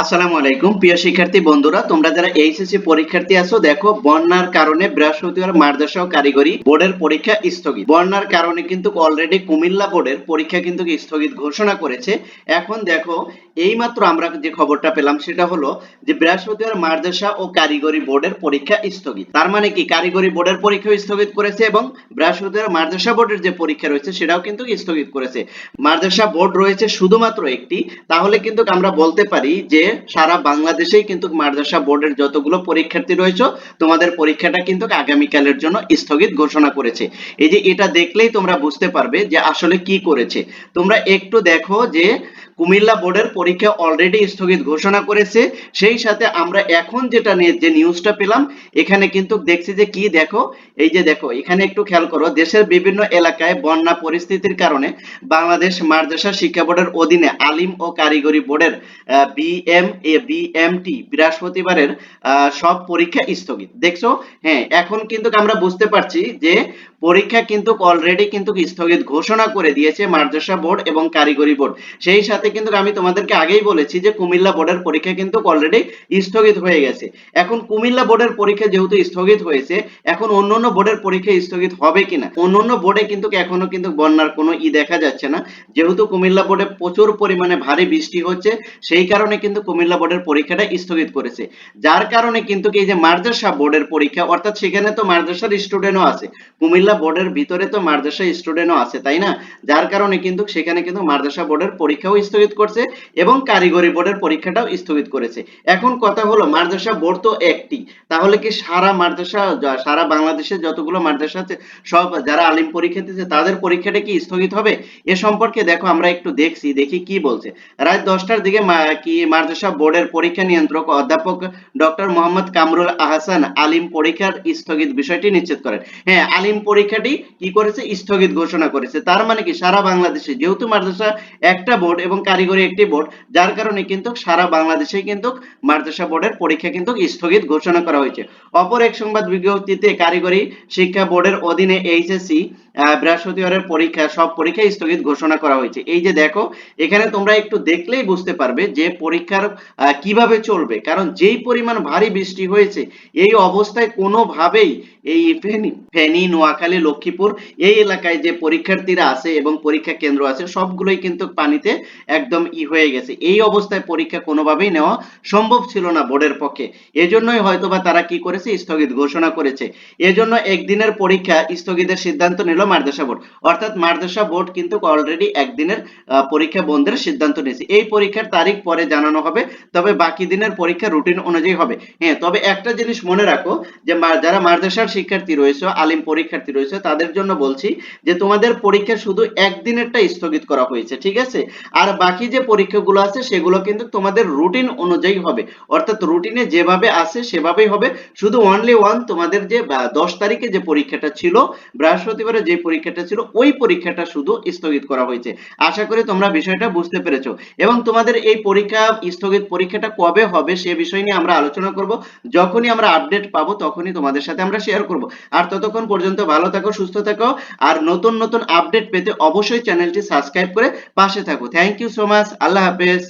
আসসালামু আলাইকুম। প্রিয় শিক্ষার্থী বন্ধুরা, তোমরা যারা এইচএসসি পরীক্ষার্থী আছো, দেখো বন্যার কারণে বৃহস্পতিবার মাদ্রাসা ও কারিগরি বোর্ডের পরীক্ষা স্থগিত। বন্যার কারণে কিন্তু অলরেডি কুমিল্লা বোর্ডের পরীক্ষা কিন্তু স্থগিত ঘোষণা করেছে। এখন দেখো, এইমাত্র আমরা যে খবরটা পেলাম, সেটা হলো যে বৃহস্পতিবার মাদ্রাসা ও কারিগরি বোর্ডের পরীক্ষা স্থগিত। তার মানে কি? কারিগরি বোর্ডের পরীক্ষা স্থগিত করেছে এবং বৃহস্পতিবার মাদ্রাসা বোর্ডের যে পরীক্ষা রয়েছে, সেটাও কিন্তু স্থগিত করেছে। মাদ্রাসা বোর্ড রয়েছে শুধুমাত্র একটি। তাহলে কিন্তু আমরা বলতে পারি যে সারা বাংলাদেশেই কিন্তু মাদ্রাসা বোর্ডের যতগুলো পরীক্ষার্থী রয়েছে, তোমাদের পরীক্ষাটা কিন্তু আগামীকালের জন্য স্থগিত ঘোষণা করেছে। এই যে এটা দেখলেই তোমরা বুঝতে পারবে যে আসলে কি করেছে। তোমরা একটু দেখো যে কুমিল্লা বোর্ডের পরীক্ষা অলরেডি স্থগিত ঘোষণা করেছে। সেই সাথে আমরা এখন যেটা নিয়ে যে নিউজটা পেলাম, এখানে কিন্তু দেখছি যে কি দেখো? এই যে দেখো, এখানে একটু খেয়াল করো, দেশের বিভিন্ন এলাকায় বন্যা পরিস্থিতির কারণে বাংলাদেশ মাদ্রাসা শিক্ষা বোর্ডের অধীনে আলিম ও কারিগরি বোর্ডের বিএম এ বিএমটি বৃহস্পতিবারের সব পরীক্ষা স্থগিত। দেখছ? হ্যাঁ এখন কিন্তু আমরা বুঝতে পারছি যে পরীক্ষা কিন্তু অলরেডি কিন্তু স্থগিত ঘোষণা করে দিয়েছে মাদ্রাসা বোর্ড এবং কারিগরি বোর্ড। সেই সাথে কিন্তু আমি তোমাদেরকে আগেই বলেছি যে কুমিল্লা বোর্ডের পরীক্ষা কিন্তু অলরেডি স্থগিত হয়ে গেছে। এখন কুমিল্লা বোর্ডের পরীক্ষা যেহেতু স্থগিত হয়েছে, এখন অন্যান্য বোর্ডের পরীক্ষা স্থগিত হবে কিনা? অন্যান্য বোর্ডে কিন্তু এখনও কিন্তু বন্যার কোনো ই দেখা যাচ্ছে না। যেহেতু কুমিল্লা বোর্ডে প্রচুর পরিমাণে ভারী বৃষ্টি হচ্ছে, সেই কারণে কিন্তু কুমিল্লা বোর্ডের পরীক্ষাটা স্থগিত করেছে। যার কারণে কিন্তু এই যে মাদ্রাসা বোর্ডের পরীক্ষা, অর্থাৎ সেখানে তো মাদ্রাসার স্টুডেন্টও আছে। কুমিল্লা বোর্ডের ভিতরে তো মাদ্রাসা স্টুডেন্টও আছে, তাই না? যার কারণে কিন্তু সেখানে কিন্তু মাদ্রাসা বোর্ডের পরীক্ষাও স্থগিত করছে এবং কারিগরি বোর্ডের পরীক্ষাটাও স্থগিত করেছে। এখন কথা হলো মাদ্রাসা বোর্ড তো একটি। তাহলে কি সারা মাদ্রাসা সারা বাংলাদেশের যতগুলো মাদ্রাসা আছে, সব যারা আলিম পরীক্ষা দিচ্ছে তাদের পরীক্ষাটা কি স্থগিত হবে? এ সম্পর্কে দেখো, আমরা একটু দেখছি, দেখি কি বলছে। রাত দশটার দিকে কি মাদ্রাসা বোর্ডের পরীক্ষা নিয়ন্ত্রক অধ্যাপক ডক্টর মোহাম্মদ কামরুল আহসান আলিম পরীক্ষার স্থগিত বিষয়টি নিশ্চিত করেন। হ্যাঁ আলিম পরীক্ষাটি কি করেছে? স্থগিত ঘোষণা করেছে। তার মানে কি সারা বাংলাদেশে যেহেতু মাদ্রাসা একটা বোর্ড এবং কারিগরি একটি বোর্ড, যার কারণে কিন্তু সারা বাংলাদেশে কিন্তু মাদ্রাসা বোর্ডের পরীক্ষা কিন্তু স্থগিত ঘোষণা করা হয়েছে। অপর এক সংবাদ বিজ্ঞপ্তিতে কারিগরি শিক্ষা বোর্ডের অধীনে এইচএসসি বৃহস্পতিবারের পরীক্ষা, সব পরীক্ষা স্থগিত ঘোষণা করা হয়েছে। এই যে দেখো, এখানে তোমরা একটু দেখলেই বুঝতে পারবে যে পরীক্ষার কীভাবে চলবে। কারণ যেই পরিমাণ ভারী বৃষ্টি হয়েছে, এই অবস্থায় কোনোভাবেই এই ফেনী ফেনী, নোয়াখালী, লক্ষ্মীপুর এই এলাকায় যে পরীক্ষার্থীরা আছে এবং পরীক্ষা কেন্দ্র আছে, সবগুলোই কিন্তু পানিতে একদম ই হয়ে গেছে। এই অবস্থায় পরীক্ষা কোনোভাবেই নেওয়া সম্ভব ছিল না বোর্ডের পক্ষে। এজন্যই হয়তোবা তারা কি করেছে? স্থগিত ঘোষণা করেছে। এজন্য একদিনের পরীক্ষা স্থগিতের সিদ্ধান্ত নিল মাদ্রাসা বোর্ড। অর্থাৎ মাদ্রাসা বোর্ড কিন্তু অলরেডি একদিনের পরীক্ষা বন্ধের সিদ্ধান্ত নিয়েছে। এই পরীক্ষার তারিখ পরে জানানো হবে, তবে বাকি দিনের পরীক্ষা রুটিন অনুযায়ী হবে। হ্যাঁ তবে একটা জিনিস মনে রাখো, যে যারা মাদ্রাসার শিক্ষার্থী রয়েছে, আলিম পরীক্ষার্থী রয়েছে, তাদের জন্য বলছি যে তোমাদের পরীক্ষা শুধু একদিনেরটা স্থগিত করা হয়েছে, ঠিক আছে? আর বাকি যে পরীক্ষাগুলো আছে, সেগুলো কিন্তু তোমাদের রুটিন অনুযায়ী হবে। অর্থাৎ রুটিনে যেভাবে আছে, সেভাবেই হবে। শুধু অনলি ওয়ান তোমাদের যে দশ তারিখে যে পরীক্ষাটা ছিল, বৃহস্পতিবারে পরীক্ষাটা ছিল, ওই পরীক্ষাটা শুধু স্থগিত করা হয়েছে। আশা করি তোমরা বিষয়টা বুঝতে পেরেছ। এবং তোমাদের এই পরীক্ষা, স্থগিত পরীক্ষাটা কবে হবে সে বিষয় নিয়ে আমরা আলোচনা করব। যখনই আমরা আপডেট পাবো, তখনই তোমাদের সাথে আমরা শেয়ার করব। আর ততক্ষণ পর্যন্ত ভালো থাকো, সুস্থ থাকো। আর নতুন নতুন আপডেট পেতে অবশ্যই চ্যানেলটি সাবস্ক্রাইব করে পাশে থাকো। থ্যাংক ইউ সো মাচ আল্লাহ হাফেজ।